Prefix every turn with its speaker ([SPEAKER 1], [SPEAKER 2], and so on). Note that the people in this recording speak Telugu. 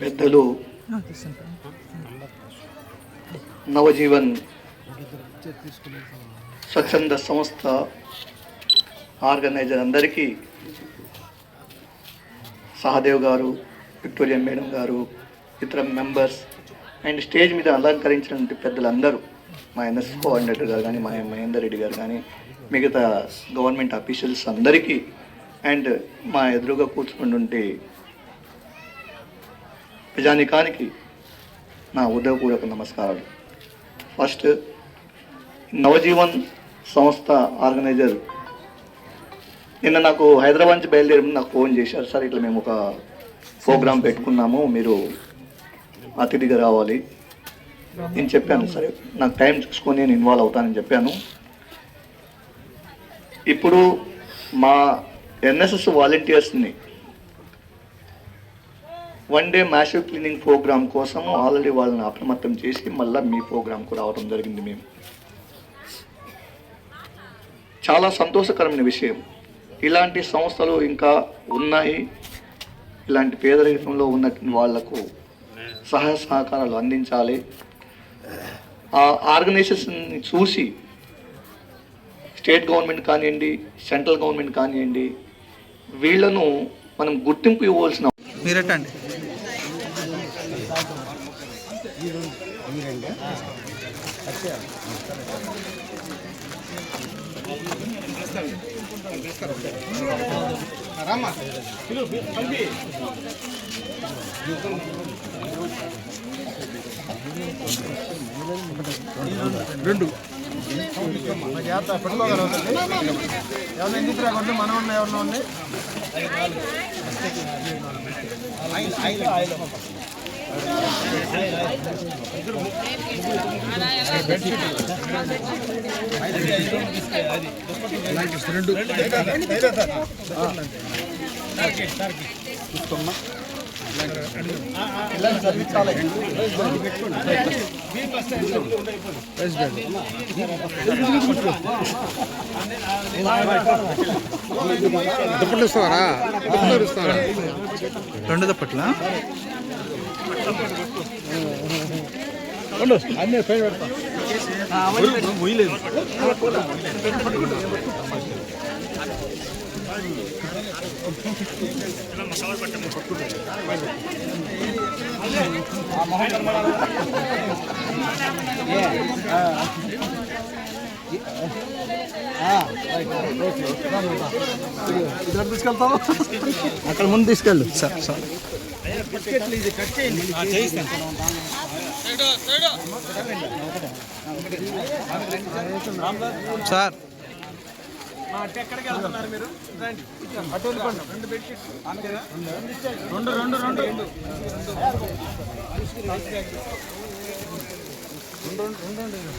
[SPEAKER 1] పెద్దలు నవజీవన్ స్వచ్ఛంద సంస్థ ఆర్గనైజర్ అందరికీ సహదేవ్ గారు విక్టోరియా మేడం గారు ఇతర మెంబర్స్ అండ్ స్టేజ్ మీద అలంకరించినటువంటి పెద్దలందరూ మా ఎన్ఎస్ కోఆర్డినేటర్ గారు కానీ మా మహేందర్ రెడ్డి గారు కానీ మిగతా గవర్నమెంట్ అఫీషియల్స్ అందరికీ అండ్ మా ఎదురుగా కూర్చుకుంటుంటే నిజానికానికి నా ఉదయపూర్వక నమస్కారాలు. ఫస్ట్ నవజీవన్ సంస్థ ఆర్గనైజర్ నిన్న నాకు హైదరాబాద్ నుంచి బయలుదేరి నాకు ఫోన్ చేశారు. సార్ ఇట్లా మేము ఒక ప్రోగ్రామ్ పెట్టుకున్నాము మీరు అతిథిగా రావాలి. నేను చెప్పాను సరే నాకు టైం చూసుకొని నేను ఇన్వాల్వ్ అవుతానని చెప్పాను. ఇప్పుడు మా NSS వాలంటీర్స్ని one day massive cleaning programme కోసం ఆల్రెడీ వాళ్ళని అప్రమత్తం చేసి మళ్ళీ మీ ప్రోగ్రామ్కు రావడం జరిగింది మేము. చాలా సంతోషకరమైన విషయం. ఇలాంటి సంస్థలు ఇంకా ఉన్నాయి. ఇలాంటి పేదరికంలో ఉన్న వాళ్ళకు సహాయ సహకారాలు అందించాలి. ఆ ఆర్గనైజేషన్ని చూసి స్టేట్ గవర్నమెంట్ కానివ్వండి సెంట్రల్ గవర్నమెంట్ కానివ్వండి వీళ్ళను మనం గుర్తింపు ఇవ్వాల్సిన
[SPEAKER 2] మీరెట్టండి రెండు.
[SPEAKER 3] ఎవరు ఎందుకు రాకుండా మనం ఉన్న ఎవరిలో ఉన్నాయి
[SPEAKER 2] దుప్పట్లు ఇస్తారా దుప్పట్లు ఇస్తారా రెండు దుప్పట్ల?
[SPEAKER 3] అన్నీ పైన పెడతాం ఇక్కడ తీసుకెళ్తావు అక్కడ ముందు తీసుకెళ్ళు.
[SPEAKER 2] Sir sir. సార్.
[SPEAKER 3] అటు వెళ్ళిపోండి రెండు రెండు రెండు రెండు రెండు రెండు రెండు